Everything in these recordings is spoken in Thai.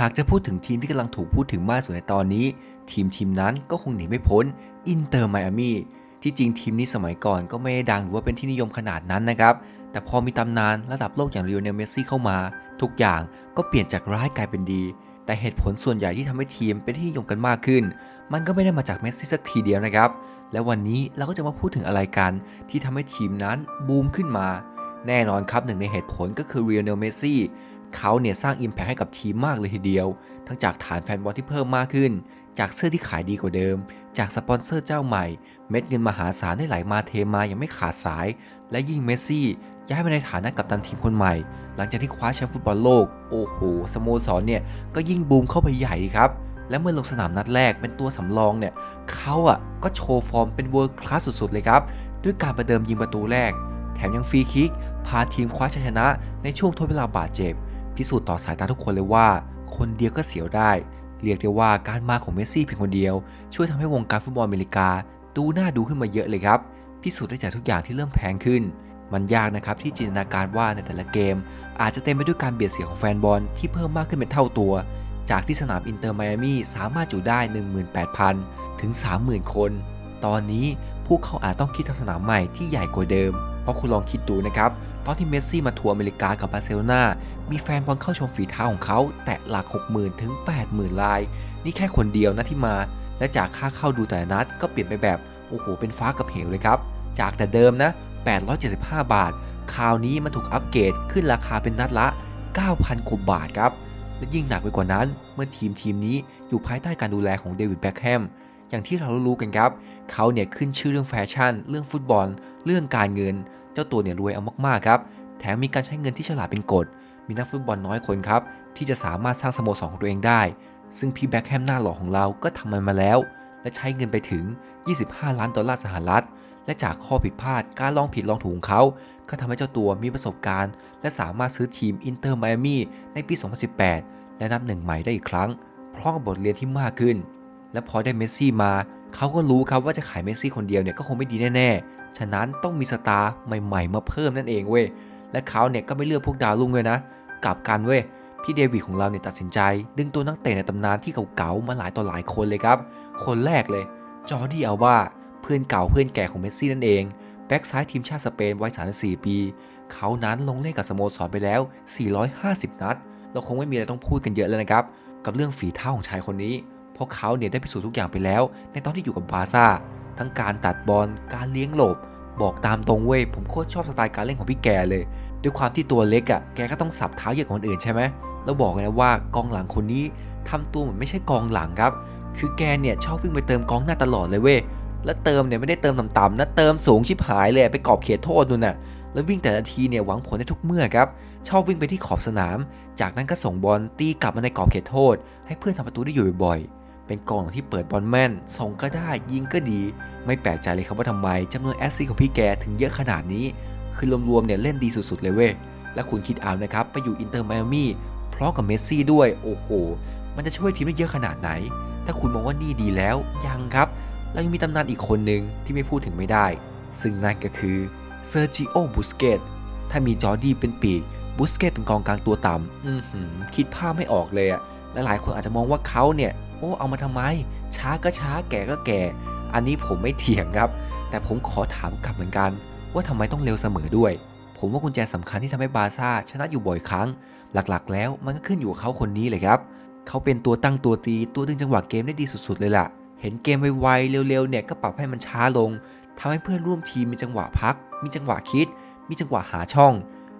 หากจะพูดถึงทีมที่กำลังถูกพูดถึงมากสุดในตอนนี้ ทีมทีมนั้นก็คงหนีไม่พ้นอินเตอร์ไมอามี่ที่จริงทีมนี้สมัยก่อนก็ไม่ได้ดังหรือว่าเป็นที่นิยมขนาดนั้นนะครับ แต่พอมีตำนานระดับโลกอย่างลีโอเนลเมสซี่เข้ามา ทุกอย่างก็เปลี่ยนจากร้ายกลายเป็นดี แต่เหตุผลส่วนใหญ่ที่ทำให้ทีมเป็นที่นิยมกันมากขึ้น มันก็ไม่ได้มาจากเมสซี่สักทีเดียวนะครับ และวันนี้เราก็จะมาพูดถึงอะไรกัน ที่ทำให้ทีมนั้นบูมขึ้นมา แน่นอนครับหนึ่งในเหตุผลก็คือเรียลเนลเมสซี่ เขาเนี่ยสร้างอิมแพคให้กับทีมมากเลยทีเดียว ทั้งจากฐานแฟนบอลที่เพิ่มมากขึ้น จากเสื้อที่ขายดีกว่าเดิม จากสปอนเซอร์เจ้าใหม่ เม็ดเงินมหาศาลได้ไหลมาเทมาอยังไม่ขาดสาย และยิ่งเมสซี่ย้ายมาในฐานะกัปตันทีมคนใหม่ หลังจากที่คว้าแชมป์ฟุตบอลโลก โอ้โหสโมสรเนี่ยก็ยิ่งบูมเข้าไปใหญ่ครับและเมื่อลงสนามนัดแรกเป็นตัวสำรองเนี่ยเขาอะก็โชว์ฟอร์มเป็นเวิร์คลาสสุดๆเลยครับ ด้วยการประเดิมยิงประตูแรก แถมยังฟรีคิก พาทีมคว้าชัยชนะในช่วงทดเวลาบาดเจ็บ พิสูจน์ต่อสายตาทุกคนเลยว่า คนเดียวก็เสียวได้ เรียกได้ว่าการมาของเมสซี่เพียงคนเดียว ช่วยทำให้วงการฟุตบอลอเมริกา ดูน่าดูขึ้นมาเยอะเลยครับ พิสูจน์ได้จากทุกอย่างที่เริ่มแพงขึ้น มันยากนะครับที่จินตนาการว่าในแต่ละเกม อาจจะเต็มไปด้วยการเบียดเสียของแฟนบอลที่เพิ่มมากขึ้นเป็นเท่าตัว จากที่สนามอินเตอร์ไมอามี่สามารถจุได้ 18,000 ถึง 30,000 คน ตอนนี้พวกเขาอาจต้องคิดทำสนามใหม่ที่ใหญ่กว่าเดิม เพราะคุณลองคิดดูนะครับ ตอนที่เมสซี่มาทัวร์อเมริกากับบาร์เซโลนา มีแฟนบอลเข้าชมฝีเท้าของเขา แตะหลัก 60,000 ถึง 80,000 ลาย นี่แค่คนเดียวนะที่มา และจากค่าเข้าดูแต่นัดก็เปลี่ยนไปแบบ โอ้โห เป็นฟ้ากับเหวเลยครับ จากแต่เดิมนะ 875 บาท คราวนี้มันถูกอัปเกรดขึ้นราคาเป็นนัดละ 9,000กว่าบาทครับ และยิ่งหนักไปกว่านั้น เมื่อทีมทีมนี้อยู่ภายใต้การดูแลของเดวิดแบ็คแฮมอย่างที่เรารู้กันครับ เขาเนี่ยขึ้นชื่อเรื่องแฟชั่น เรื่องฟุตบอล เรื่องการเงิน เจ้าตัวเนี่ยรวยเอามากๆครับ แถมมีการใช้เงินที่ฉลาดเป็นกฎ มีนักฟุตบอลน้อยคนครับ ที่จะสามารถสร้างสโมสรของตัวเองได้ ซึ่งพี่แบ็คแฮมหน้าหล่อของเราก็ทำมันมาแล้ว และใช้เงินไปถึง 25 ล้านดอลลาร์สหรัฐ และจากข้อผิดพลาดการลองผิดลองถูกของเขา ก็ทำให้เจ้าตัวมีประสบการณ์ และสามารถซื้อทีมอินเตอร์ไมอามี่ในปี 2018 และนับหนึ่งใหม่ได้อีกครั้ง พร้อมกับบทเรียนที่มากขึ้น และพอได้เมสซี่มาเขาก็รู้ครับว่าจะขายเมสซี่คนเดียวเนี่ยก็คงไม่ดีแน่ๆ ฉะนั้นต้องมีสตาร์ใหม่ ๆ มาเพิ่มนั่นเองเว้ย และเขาเนี่ยก็ไม่เลือกพวกดาวรุ่งเลยนะ กลับกันเว้ยพี่เดวิดของเราเนี่ยตัดสินใจ ดึงตัวนักเตะในตำนานที่เก่าๆมาหลายต่อหลายคนเลยครับ คนแรกเลย จอร์ดี้อัลบาเพื่อนเก่าเพื่อนแก่ของเมสซี่นั่นเองแบ็กซ้ายทีมชาติสเปนวัย 34 ปี เขานั้นลงเล่นกับสโมสรไปแล้ว 450 นัด เราคงไม่มีอะไรต้องพูดกันเยอะแล้วนะครับ กับเรื่องฝีเท้าของชายคนนี้ เพราะเขาเนี่ยได้พิสูจน์ทุกอย่างไปแล้ว ในตอนที่อยู่กับบาร์ซ่า ทั้งการตัดบอล การเลี้ยงหลบ บอกตามตรงเว้ยผมโคตรชอบสไตล์การเล่นของพี่แกเลย ด้วยความที่ตัวเล็กอะ่ะแกก็ต้องสับเท้าเยอะกว่าคนอื่นใช่ไหมแล้วบอกเลยนะว่ากองหลังคนนี้ทำตัวเหมือนไม่ใช่กองหลังครับ คือแกเนี่ยชอบวิ่งไปเติมกองหน้าตลอดเลยเว้ยแล้วเติมเนี่ยไม่ได้เติมต่ำๆนะเติมสูงชิบหายเลยไปกรอบเขตโทษนู่นน่ะแล้ววิ่งแต่ละทีเนี่ยหวังผลได้ทุกเมื่อครับชอบวิ่งไปที่ขอบสนาม จากนั้นก็ส่งบอลตีกลับมาในกรอบเขตโทษ ให้เพื่อนทำประตูได้อยู่บ่อยๆ เป็นกองหลังที่เปิดบอลแม่นส่งก็ได้ยิงก็ดี ไม่แปลกใจเลยครับว่าทำไมจำนวนแอสซิสของพี่แกถึงเยอะขนาดนี้ คือรวมๆเนี่ยเล่นดีสุดๆเลยเว้ย และคุณคิดเอานะครับ ไปอยู่อินเตอร์ไมอามี่พร้อมกับเมสซี่ด้วย โอ้โห มันจะช่วยทีมได้เยอะขนาดไหน ถ้าคุณมองว่านี่ดีแล้วยังครับเรายังมีตำนานอีกคนหนึ่งที่ไม่พูดถึงไม่ได้ ซึ่งนั่นก็คือเซอร์จิโอบุสเกตถ้ามีจอร์ดี้เป็นปีกบุสเกตเป็นกองกลางตัวต่ำอือหือคิดภาพไม่ออกเลยอะและหลายคนอาจจะมองว่าเขาเนี่ย โอ้เอามาทำไม ช้าก็ช้าแก่ก็แก่ อันนี้ผมไม่เถียงครับ แต่ผมขอถามกลับเหมือนกัน ว่าทำไมต้องเร็วเสมอด้วย ผมว่ากุญแจสำคัญที่ทำให้บาร์ซ่าชนะอยู่บ่อยครั้ง หลักๆ แล้วมันก็ขึ้นอยู่กับเขาคนนี้เลยครับเขาเป็นตัวตั้งตัวตีตัวดึงจังหวะเกมได้ดีสุดๆเลยล่ะ เห็นเกมไวๆเร็วๆเนี่ยก็ปรับให้มันช้าลงทำให้เพื่อนร่วมทีมมีจังหวะพัก มีจังหวะคิด มีจังหวะหาช่อง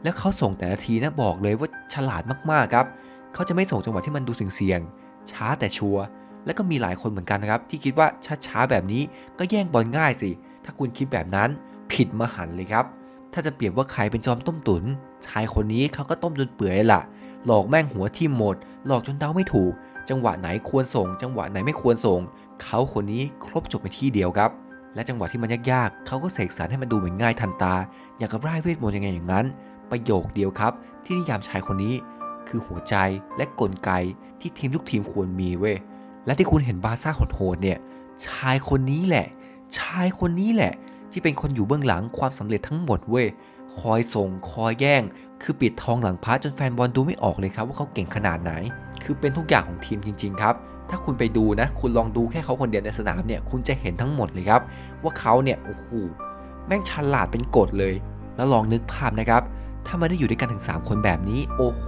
แล้วเขาส่งแต่ละทีนะบอกเลยว่าฉลาดมากๆครับเขาจะไม่ส่งจังหวะที่มันดูเสี่ยงๆ ช้าแต่ชัวร์แล้วก็มีหลายคนเหมือนกันนะครับ ที่คิดว่าช้าๆแบบนี้ก็แย่งบอลง่ายสิ ถ้าคุณคิดแบบนั้นผิดมหันต์เลยครับ ถ้าจะเปรียบว่าใครเป็นจอมต้มตุน ชายคนนี้เขาก็ต้มจนเปื่อยละหลอกแม่งหัวทิ่มหมด หลอกจนเดาไม่ถูก จังหวะไหนควรส่ง จังหวะไหนไม่ควรส่ง เขาคนนี้ครบจบในที่เดียวครับ และจังหวะที่มันยากๆเขาก็เสกสรรให้มันดูเหมือนง่ายทันตา อย่างกับไร้เวทมนต์ยังไงอย่างนั้น ประโยคเดียวครับ ที่นิยามชายคนนี้ คือหัวใจและกลไกที่ทีมทุกทีมควรมีเว้ย และที่คุณเห็นบาซ่าโหดเนี่ย ชายคนนี้แหละ ชายคนนี้แหละ ที่เป็นคนอยู่เบื้องหลังความสำเร็จทั้งหมดเว้ย คอยส่ง คอยแย่ง คือปิดทองหลังพระจนแฟนบอลดูไม่ออกเลยครับว่าเขาเก่งขนาดไหน คือเป็นทุกอย่างของทีมจริง ๆ ครับถ้าคุณไปดูนะ คุณลองดูแค่เขาคนเดียวในสนามเนี่ย คุณจะเห็นทั้งหมดเลยครับ ว่าเขาเนี่ย โอ้โห แม่งฉลาดเป็นกฎเลย แล้วลองนึกภาพนะครับ ถ้ามันได้อยู่ด้วยกันถึง 3 คนแบบนี้ โอ้โห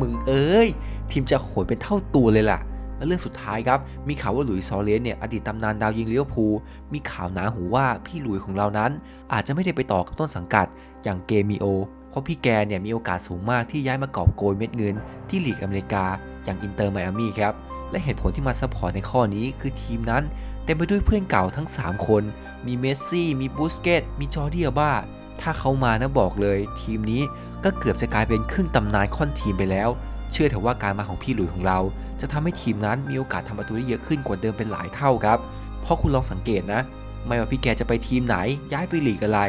มึงเอ้ย ทีมจะโหยเป็นเท่าตัวเลยล่ะ และเรื่องสุดท้ายครับ มีข่าวว่าหลุยส์ซอเลสเนี่ย อดีตตำนานดาวยิงเลี้ยวภูมีข่าวหนาหูว่าพี่หลุยของเรานั้น อาจจะไม่ได้ไปต่อกับต้นสังกัด อย่างเกมิโอ เพราะพี่แกเนี่ยมีโอกาสสูงมากที่ย้ายมากอบโกยเม็ดเงิน ที่ลีกอเมริกา อย่างอินเตอร์ไมอามี่ครับ และเหตุผลที่มาซัพพอร์ตในข้อนี้คือทีมนั้นเต็มไปด้วยเพื่อนเก่าทั้ง 3 คน มีเมสซี่ มีบูสเกต มีจอร์ดีอาบ้า ถ้าเขามานะบอกเลย ทีมนี้ก็เกือบจะกลายเป็นครึ่งตำนานค่อนทีมไปแล้ว เชื่อเถอะว่าการมาของพี่หลุยของเรา จะทำให้ทีมนั้นมีโอกาสทำประตูได้เยอะขึ้นกว่าเดิมเป็นหลายเท่าครับ เพราะคุณลองสังเกตนะ ไม่ว่าพี่แกจะไปทีมไหนย้ายไปหลีกอะไร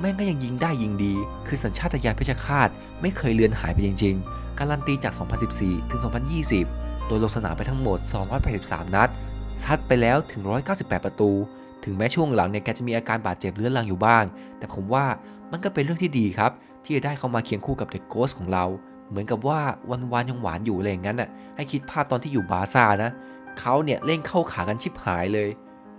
แม่งก็ยังยิงได้ยิงดี คือสัญชาตญาณเพชรฆาตไม่เคยเลือนหายไปจริง ๆ การันตีจาก 2014 ถึง 2020 โดยลงสนามไปทั้งหมด 283 นัดซัดไปแล้วถึง 198 ประตู ถึงแม้ช่วงหลังเนี่ยแกจะมีอาการบาดเจ็บเรื้อรังอยู่บ้าง แต่ผมว่ามันก็เป็นเรื่องที่ดีครับ ที่จะได้เข้ามาเคียงคู่กับเด็กโกสของเรา เหมือนกับว่าวันวานๆยังหวานอยู่อะไรอย่างนั้นน่ะให้คิดภาพตอนที่อยู่บาซ่านะเขาเนี่ยเล่นเข้าขากันชิบหายเลย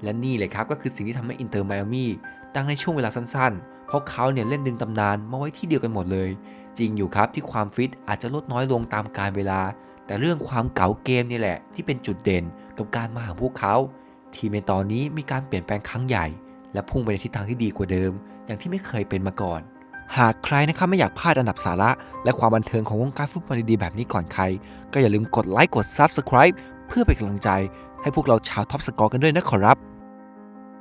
และนี่เลยครับก็คือสิ่งที่ทำให้อินเตอร์ไมอามี่ดังในช่วงเวลาสั้นๆ เพราะเขาเนี่ยเล่นดึงตำนานมาไว้ที่เดียวกันหมดเลย จริงอยู่ครับที่ความฟิตอาจจะลดน้อยลงตามกาลเวลา แต่เรื่องความเก๋าเกมนี่แหละ ที่เป็นจุดเด่นกับการมาของพวกเขา ทีมในตอนนี้มีการเปลี่ยนแปลงครั้งใหญ่ และพุ่งไปในทิศทางที่ดีกว่าเดิม อย่างที่ไม่เคยเป็นมาก่อน หากใครนะครับไม่อยากพลาดอันดับสาระ และความบันเทิงของวงการฟุตบอลดีๆแบบนี้ก่อนใคร ก็อย่าลืมกดไลค์กด Subscribe เพื่อเป็นกำลังใจ ให้พวกเราชาวท็อปสกอร์กันด้วยนะขอรับ